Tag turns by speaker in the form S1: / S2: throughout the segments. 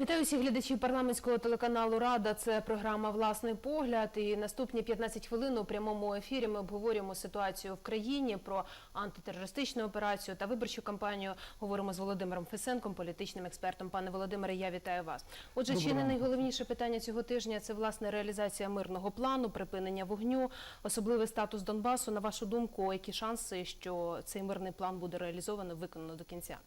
S1: Вітаю всіх глядачів парламентського телеканалу Рада. Це програма Власний погляд. І наступні 15 хвилин у прямому ефірі ми обговорюємо ситуацію в країні про антитерористичну операцію та виборчу кампанію. Говоримо з Володимиром Фесенком, політичним експертом. Пане Володимире, я вітаю вас. Отже, чи не найголовніше питання цього тижня це власне реалізація мирного плану, припинення вогню, особливий статус Донбасу. На вашу думку, які шанси, що цей мирний план буде реалізовано, виконано до кінця?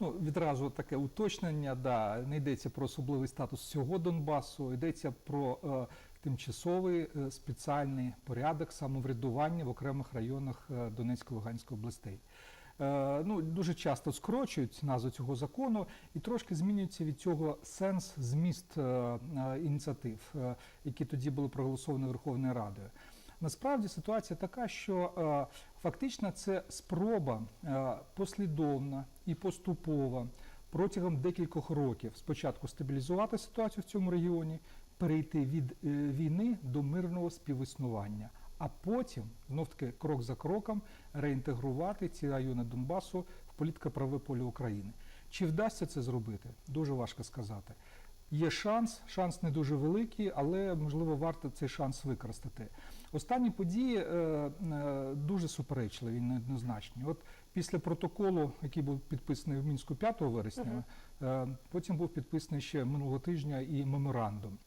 S2: Ну, відразу таке уточнення, да, не йдеться про особливий статус всього Донбасу, йдеться про е, тимчасовий е, спеціальний порядок самоврядування в окремих районах е, Донецької Луганської областей. Е, ну, дуже часто скорочують назву цього закону і трошки змінюється від цього сенс, зміст е, е, ініціатив, е, які тоді були проголосовані Верховною Радою. Насправді ситуація така, що е, фактично це спроба е, послідовна і поступова протягом декількох років спочатку стабілізувати ситуацію в цьому регіоні, перейти від е, війни до мирного співіснування, а потім знов таки крок за кроком реінтегрувати ці райони Донбасу в політико-правове поле України. Чи вдасться це зробити? Дуже важко сказати. Є шанс, шанс не дуже великий, але можливо варто цей шанс використати. Останні події е, е, дуже суперечливі, неоднозначні. От після протоколу, який був підписаний в мінську 5 вересня, е, потім був підписаний ще минулого тижня і меморандум.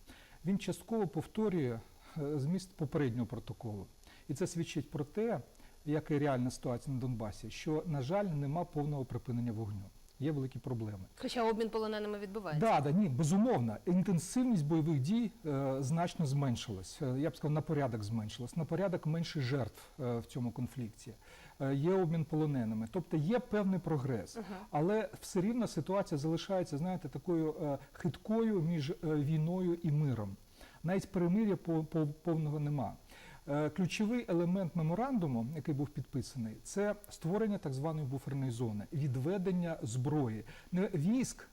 S2: Він частково повторює е, зміст попереднього протоколу, і це свідчить про те, яка і реальна ситуація на Донбасі, що на жаль нема повного припинення вогню. Є великі проблеми.
S1: Хоча обмін полоненими відбувається.
S2: Да, да, ні, безумовно. Інтенсивність бойових дій е, значно зменшилась. Е, Я б сказав, на порядок зменшилась, на порядок менше жертв е, в цьому конфлікті. Е, є обмін полоненими. Тобто є певний прогрес. Але все рівно ситуація залишається, знаєте, такою е, хиткою між е, війною і миром. Навіть перемир'я по- по- повного нема. Е, Ключовий елемент меморандуму, який був підписаний, це створення так званої буферної зони, відведення зброї, не військ,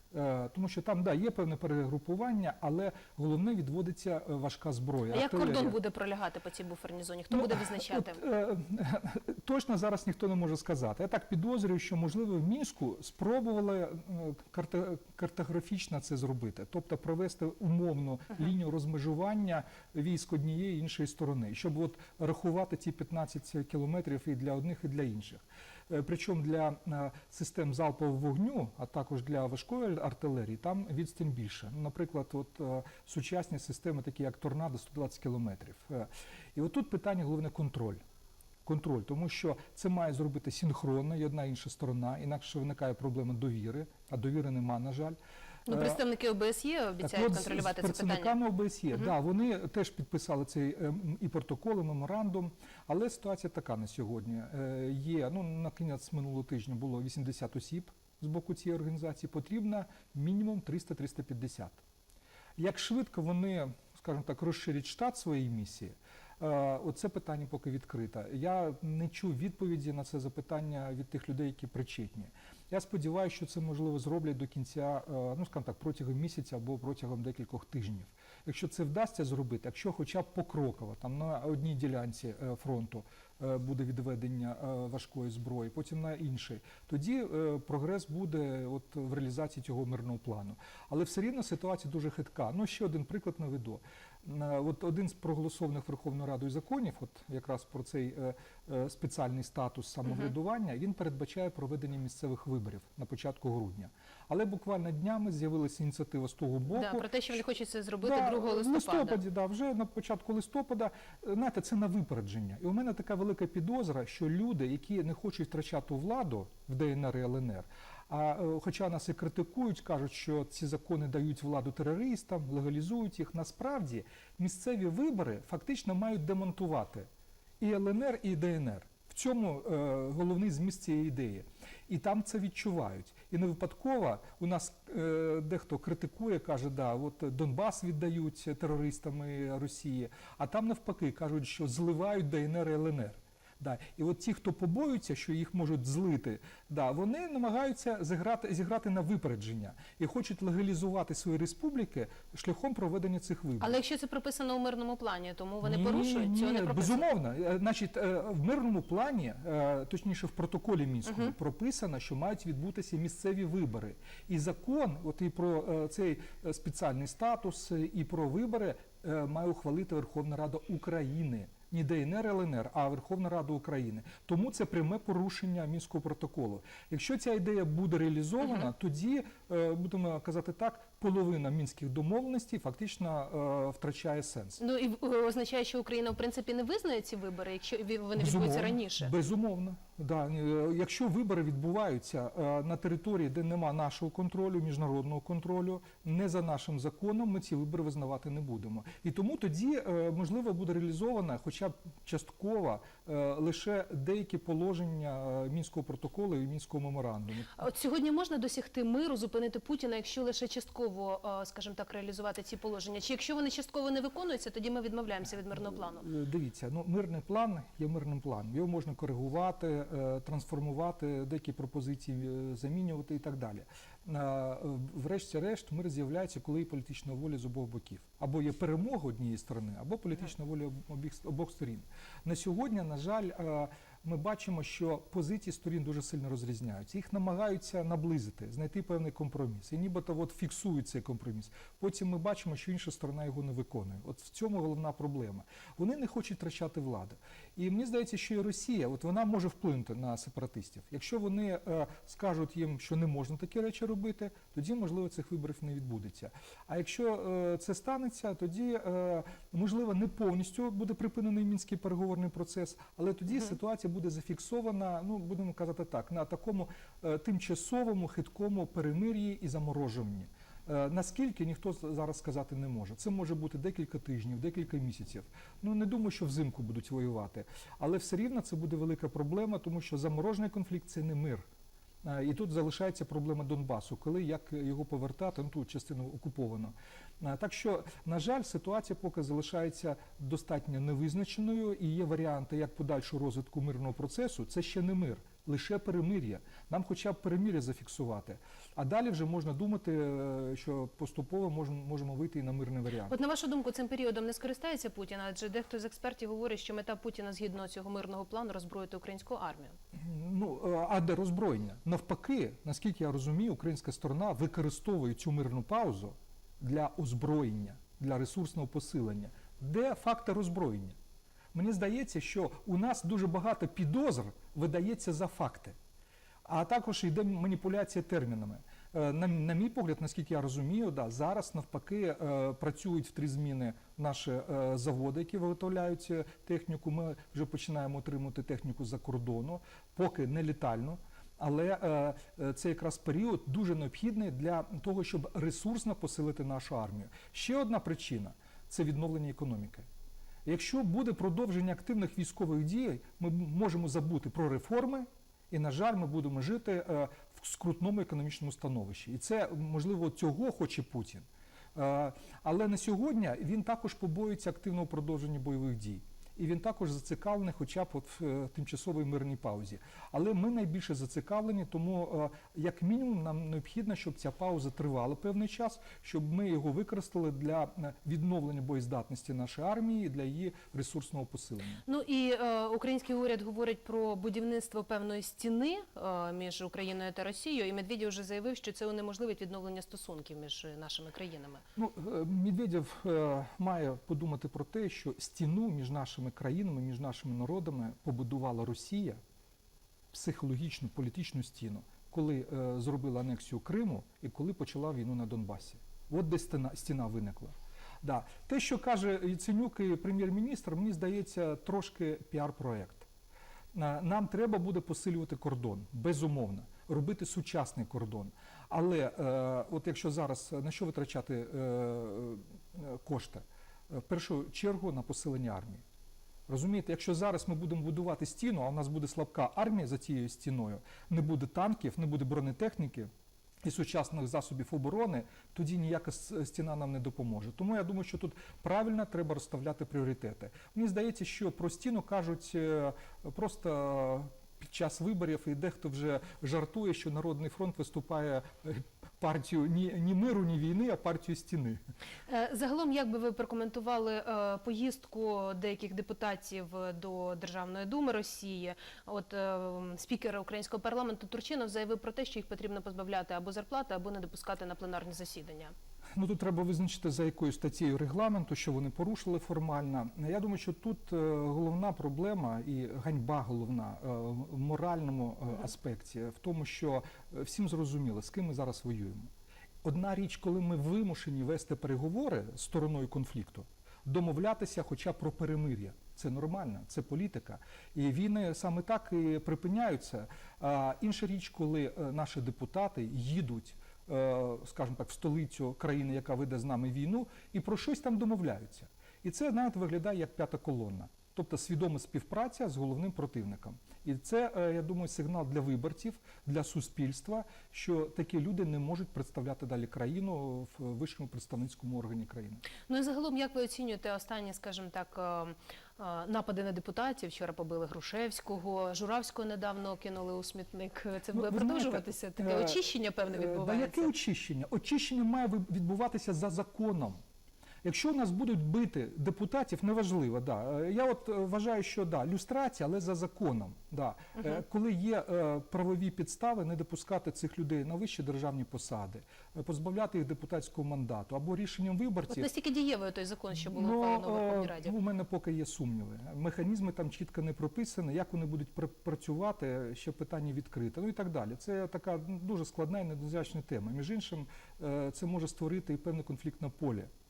S2: тому що там да є певне перегрупування, але головне відводиться е, важка зброя.
S1: А як кордон буде пролягати по цій буферній зоні? Хто
S2: Ну,
S1: буде визначати?
S2: От, е, точно зараз ніхто не може сказати. Я так підозрюю, що можливо в мінську спробували е, картографічно це зробити, тобто провести умовну лінію розмежування військ однієї і іншої сторони, щоб от рахувати ці 15 кілометрів і для одних, і для інших. Е, Причому для е, систем залпового вогню, а також для важкої артилерії, там відстань більше. Наприклад, от е, сучасні системи, такі як торнадо, 120 кілометрів. І отут питання головне контроль. Контроль, тому що це має зробити синхронно і одна і інша сторона, інакше виникає проблема довіри, а довіри нема, на жаль.
S1: Ну,
S2: Е,
S1: представники ОБСЄ обіцяють
S2: з-
S1: контролювати це питання.
S2: представниками ОБСЄ, да, вони теж підписали цей ем, і протокол, і меморандум. Але ситуація така на сьогодні. Е, Є ну на кінець минулого тижня було 80 осіб з боку цієї організації. Потрібно мінімум 300-350. Як швидко вони, скажімо так, розширять штат своєї місії? е, Оце питання поки відкрите. Я не чув відповіді на це запитання від тих людей, які причетні. Я сподіваюся, що це можливо зроблять до кінця, е, ну скажімо так, протягом місяця або протягом декількох тижнів. Якщо це вдасться зробити, якщо хоча б покроково, там на одній ділянці е, фронту буде відведення е, важкої зброї, потім на іншій, тоді е, прогрес буде от в реалізації цього мирного плану. Але все рівно ситуація дуже хитка. Ну ще один приклад наведу. Е, От один з проголосованих Верховною Радою законів, от якраз про цей е, е, спеціальний статус самоврядування, він передбачає проведення місцевих виборів на початку грудня. Але буквально днями з'явилася ініціатива з того боку.
S1: Да, про те, що вони хочуть це зробити
S2: Да,
S1: 2
S2: В
S1: листопада.
S2: листопаді, да, вже на початку листопада, е, знаєте, це на випередження. І у мене така велика підозра, що люди, які не хочуть втрачати владу в ДНР і ЛНР, а е, хоча нас і критикують, кажуть, що ці закони дають владу терористам, легалізують їх. Насправді місцеві вибори фактично мають демонтувати і ЛНР, і ДНР. В цьому е, головний зміст цієї ідеї. І там це відчувають. І не випадково у нас е, дехто критикує, каже, да, от Донбас віддають терористами Росії, а там навпаки кажуть, що зливають ДНР і ЛНР. Да. І от ті, хто побоюються, що їх можуть злити, да, вони намагаються зіграти, зіграти на випередження і хочуть легалізувати свої республіки шляхом проведення цих виборів.
S1: Але якщо це прописано у мирному плані, тому вони
S2: Ні,
S1: порушують
S2: ні,
S1: цього не прописано.
S2: безумовно. Е, Значить, е, в мирному плані, е, точніше в протоколі мінському, прописано, що мають відбутися місцеві вибори. І закон, от і про цей спеціальний статус, і про вибори має ухвалити Верховна Рада України. Не ДНР, ЛНР, а Верховна Рада України. Тому це пряме порушення мінського протоколу. Якщо ця ідея буде реалізована, тоді будемо казати так, половина мінських домовленостей фактично е, втрачає сенс.
S1: Ну і е, означає, що Україна в принципі не визнає ці вибори, якщо вони відбудуться раніше.
S2: Безумовно. Да. Е, Якщо вибори відбуваються е, на території, де нема нашого контролю, міжнародного контролю, не за нашим законом, ми ці вибори визнавати не будемо. І тому тоді е, можливо буде реалізована, хоча б частково, е, лише деякі положення е, мінського протоколу і мінського меморандуму.
S1: От сьогодні можна досягти миру, зупинити Путіна, якщо лише частково, е, скажімо так, реалізувати ці положення. Чи якщо вони частково не виконуються, тоді ми відмовляємося від мирного плану.
S2: Е, Дивіться, ну мирний план є мирним планом. Його можна коригувати, е, трансформувати, деякі пропозиції замінювати і так далі. Врешті-решт, мир з'являється, коли є політична воля з обох боків. Або є перемога однієї сторони, або політична воля обох сторін. На сьогодні, на жаль, ми бачимо, що позиції сторін дуже сильно розрізняються. Їх намагаються наблизити, знайти певний компроміс. І нібито от фіксують цей компроміс. Потім ми бачимо, що інша сторона його не виконує. От в цьому головна проблема. Вони не хочуть втрачати владу. І мені здається, що і Росія, от вона може вплинути на сепаратистів. Якщо вони е, скажуть їм, що не можна такі речі робити, тоді можливо цих виборів не відбудеться. А якщо е, це станеться, тоді е, можливо не повністю буде припинений мінський переговорний процес, але тоді ситуація буде зафіксована. Ну будемо казати так, на такому е, тимчасовому хиткому перемир'ї і замороженні. Е, Наскільки ніхто зараз сказати не може. Це може бути декілька тижнів, декілька місяців. Ну не думаю, що взимку будуть воювати, але все рівно це буде велика проблема, тому що заморожений конфлікт це не мир. Е, І тут залишається проблема Донбасу, коли як його повертати, ну ту частину окуповано. Е, Так що, на жаль, ситуація поки залишається достатньо невизначеною, і є варіанти як подальшого розвитку мирного процесу. Це ще не мир, лише перемир'я. Нам хоча б перемир'я зафіксувати. А далі вже можна думати, е, що поступово можемо, можемо вийти і на мирний варіант.
S1: От на вашу думку, цим періодом не скористається Путін, адже дехто з експертів говорить, що мета Путіна згідно цього мирного плану роззброїти українську армію.
S2: Ну е, а де роззброєння? Навпаки, наскільки я розумію, українська сторона використовує цю мирну паузу для озброєння, для ресурсного посилення. Де факти роззброєння? Мені здається, що у нас дуже багато підозр видається за факти, а також йде маніпуляція термінами. Е, На, на мій погляд, наскільки я розумію, да, зараз навпаки е, працюють в три зміни наші е, заводи, які виготовляють техніку. Ми вже починаємо отримувати техніку за кордону, поки не літально. Але е, це якраз період дуже необхідний для того, щоб ресурсно посилити нашу армію. Ще одна причина це відновлення економіки. Якщо буде продовження активних військових дій, ми можемо забути про реформи, і, на жаль, ми будемо жити е, в скрутному економічному становищі. І це, можливо, цього хоче Путін. Е, Але на сьогодні він також побоюється активного продовження бойових дій. І він також зацікавлений, хоча б от в е, тимчасовій мирній паузі. Але ми найбільше зацікавлені, тому е, як мінімум нам необхідно, щоб ця пауза тривала певний час, щоб ми його використали для е, відновлення боєздатності нашої армії, для її ресурсного посилення.
S1: Ну і е, український уряд говорить про будівництво певної стіни е, між Україною та Росією. І Медведєв вже заявив, що це унеможливить відновлення стосунків між нашими країнами.
S2: Ну, е, Медведєв е, має подумати про те, що стіну між нашими країнами, між нашими народами побудувала Росія психологічну політичну стіну, коли е, зробила анексію Криму і коли почала війну на Донбасі. От де стіна, стіна виникла. Да. Те, що каже Яценюк і прем'єр-міністр, мені здається, трошки піар-проект. Е, Нам треба буде посилювати кордон, безумовно, робити сучасний кордон. Але е, от якщо зараз на що витрачати е, е, кошти? Е, В першу чергу на посилення армії. Розумієте, якщо зараз ми будемо будувати стіну, а у нас буде слабка армія за цією стіною, не буде танків, не буде бронетехніки, і сучасних засобів оборони, тоді ніяка стіна нам не допоможе. Тому я думаю, що тут правильно треба розставляти пріоритети. Мені здається, що про стіну кажуть е, просто під час виборів, і дехто вже жартує, що Народний фронт виступає е, партію ні, ні миру, ні війни, а партію стіни.
S1: Е, Загалом, як би ви прокоментували е, поїздку деяких депутатів до Державної думи Росії? От е, спікер українського парламенту Турчинов заявив про те, що їх потрібно позбавляти або зарплати, або не допускати на пленарні засідання.
S2: Ну тут треба визначити за якою статтєю регламенту, що вони порушили формально. Я думаю, що тут е, головна проблема і ганьба головна е, в моральному е, аспекті в тому, що всім зрозуміло, з ким ми зараз воюємо. Одна річ, коли ми вимушені вести переговори з стороною конфлікту, домовлятися хоча про перемир'я. Це нормально, це політика. І війни саме так і припиняються. А інша річ, коли наші депутати їдуть, скажімо так, в столицю країни, яка веде з нами війну, і про щось там домовляються. І це навіть виглядає як п'ята колонна. Тобто свідома співпраця з головним противником. І це, е, я думаю, сигнал для виборців, для суспільства, що такі люди не можуть представляти далі країну в вищому представницькому органі країни.
S1: Ну і загалом, як ви оцінюєте останні, скажімо так, е, е, напади на депутатів? Вчора побили Грушевського, Журавського недавно кинули у смітник. Це буде
S2: ну,
S1: продовжуватися? Таке
S2: е,
S1: очищення певне
S2: відбувається. Да яке очищення? Очищення має відбуватися за законом. Якщо нас будуть бити депутатів, неважливо, да. Е, Я от е, вважаю, що да, люстрація, але за законом. Да. Е, Коли є правові підстави не допускати цих людей на вищі державні посади, позбавляти їх депутатського мандату або рішенням
S1: От
S2: виборців.
S1: настільки дієвий той закон, що було
S2: Ну,
S1: ухвалено Верховній Раді.
S2: У мене поки є сумніви. Механізми там чітко не прописані. Як вони будуть працювати, ще питання відкрите. Ну і так далі. Це така дуже складна і недозначна тема. Між іншим, це може створити і певне конфліктне поле. Е,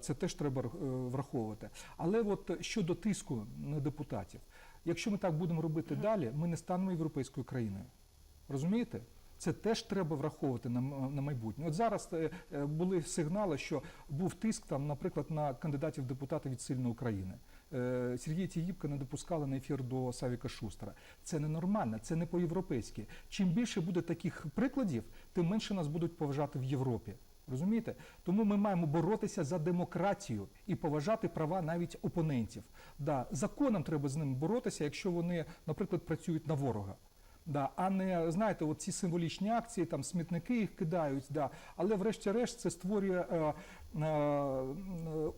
S2: Це теж треба е, враховувати. Але от щодо тиску на депутатів, якщо ми так будемо робити далі, ми не станемо європейською країною. Розумієте? Це теж треба враховувати на, на майбутнє. От зараз е, е, були сигнали, що був тиск там, наприклад, на кандидатів депутати від сильної України. Е, Сергія Тіїбка не допускали на ефір до Савіка Шустера. Це ненормально, це не по-європейськи. Чим більше буде таких прикладів, тим менше нас будуть поважати в Європі. Розумієте? Тому ми маємо боротися за демократію і поважати права навіть опонентів. Да, законом треба з ними боротися, якщо вони, наприклад, працюють на ворога. Да, а не знаєте, от ці символічні акції, там смітники їх кидають, да, але врешті-решт це створює е, е,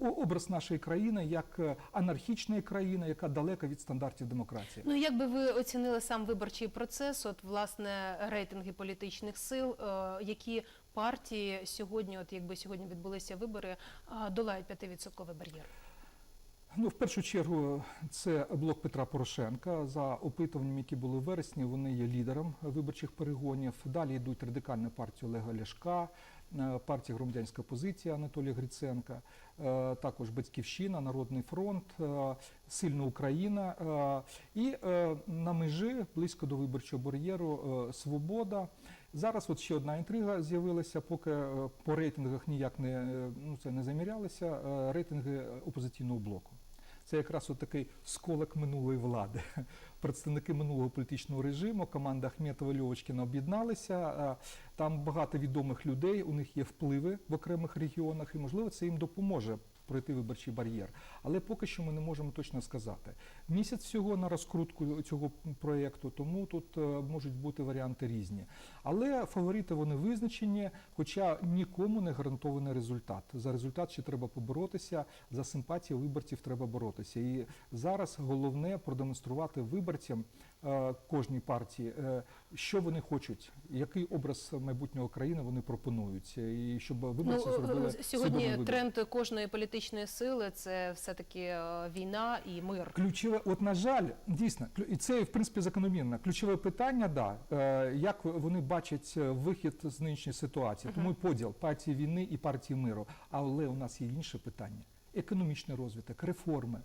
S2: образ нашої країни як е, анархічної країни, яка далека від стандартів демократії.
S1: Ну як би ви оцінили сам виборчий процес? От власне рейтинги політичних сил, е, які партії сьогодні, от якби сьогодні відбулися вибори, долають 5% бар'єр?
S2: Ну, в першу чергу, це блок Петра Порошенка. За опитуванням, які були в вересні, вони є лідером виборчих перегонів. Далі йдуть радикальна партія Олега Ляшка, е, партія громадянська позиція Анатолія Гриценка, е, також Батьківщина, Народний фронт, е, Сильна Україна і на межі близько до виборчого бар'єру Свобода. Зараз от ще одна інтрига з'явилася, поки е, по рейтингах ніяк не, е, ну, це не замірялися, е, рейтинги опозиційного блоку. Це якраз от такий сколок минулої влади. Представники минулого політичного режиму, команда Ахметова Льовочкіна об'єдналися. Там багато відомих людей, у них є впливи в окремих регіонах, і можливо це їм допоможе пройти виборчий бар'єр. Але поки що ми не можемо точно сказати. Місяць всього на розкрутку цього проєкту, тому тут е, можуть бути варіанти різні. Але фаворити вони визначені, хоча нікому не гарантований результат. За результат ще треба поборотися, за симпатії виборців треба боротися. І зараз головне продемонструвати виборцям е, кожній партії, е, що вони хочуть, який образ майбутнього країни вони пропонують, і щоб виборці
S1: Ну,
S2: зробили
S1: е, сьогодні тренд кожної політичної сили це все таки війна і мир.
S2: Ключове, от на жаль, дійсно, і це в принципі закономірно. Ключове питання, да, е, як вони бачать е, вихід з нинішньої ситуації. Тому і поділ партії війни і партії миру. Але у нас є інше питання: економічний розвиток, реформи.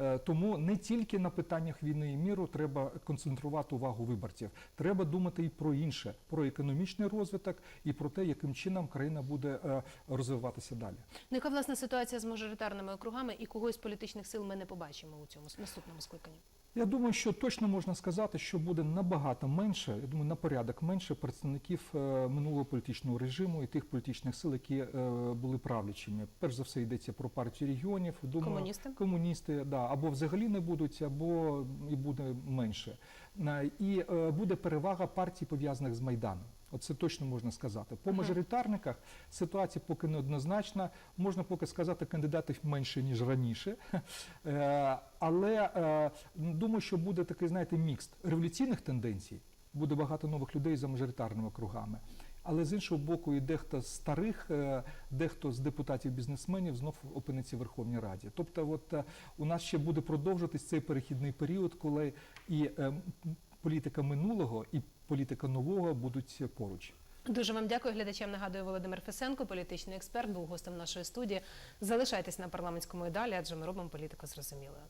S2: Е, Тому не тільки на питаннях війни і міру треба концентрувати увагу виборців. Треба думати і про інше, про економічний розвиток і про те, яким чином країна буде е, розвиватися далі.
S1: Ну, яка власне ситуація з мажоритарними округами і когось із політичних сил ми не побачимо у цьому наступному скликанні?
S2: Я думаю, що точно можна сказати, що буде набагато менше, я думаю, на порядок менше представників е, минулого політичного режиму і тих політичних сил, які е, були правлячими. Перш за все йдеться про партію регіонів. Думаю,
S1: Комуністи?
S2: комуністи, да, або взагалі не будуть, або і буде менше. Е, І буде перевага партій, пов'язаних з Майданом. Оце точно можна сказати. По мажоритарниках ситуація поки не однозначна. Можна поки сказати, кандидатів менше ніж раніше. Е, Але е, думаю, що буде такий, знаєте, мікс революційних тенденцій. Буде багато нових людей за мажоритарними кругами. Але з іншого боку, і дехто з старих, е, дехто з депутатів-бізнесменів знов опиниться в Верховній Раді. Тобто, от у нас ще буде продовжуватись цей перехідний період, коли і е, м, політика минулого, і політика нового будуть поруч.
S1: Дуже вам дякую. Глядачам нагадую Володимир Фесенко, політичний експерт, був гостем нашої студії. Залишайтесь на парламентському і далі, адже ми робимо політику зрозумілою.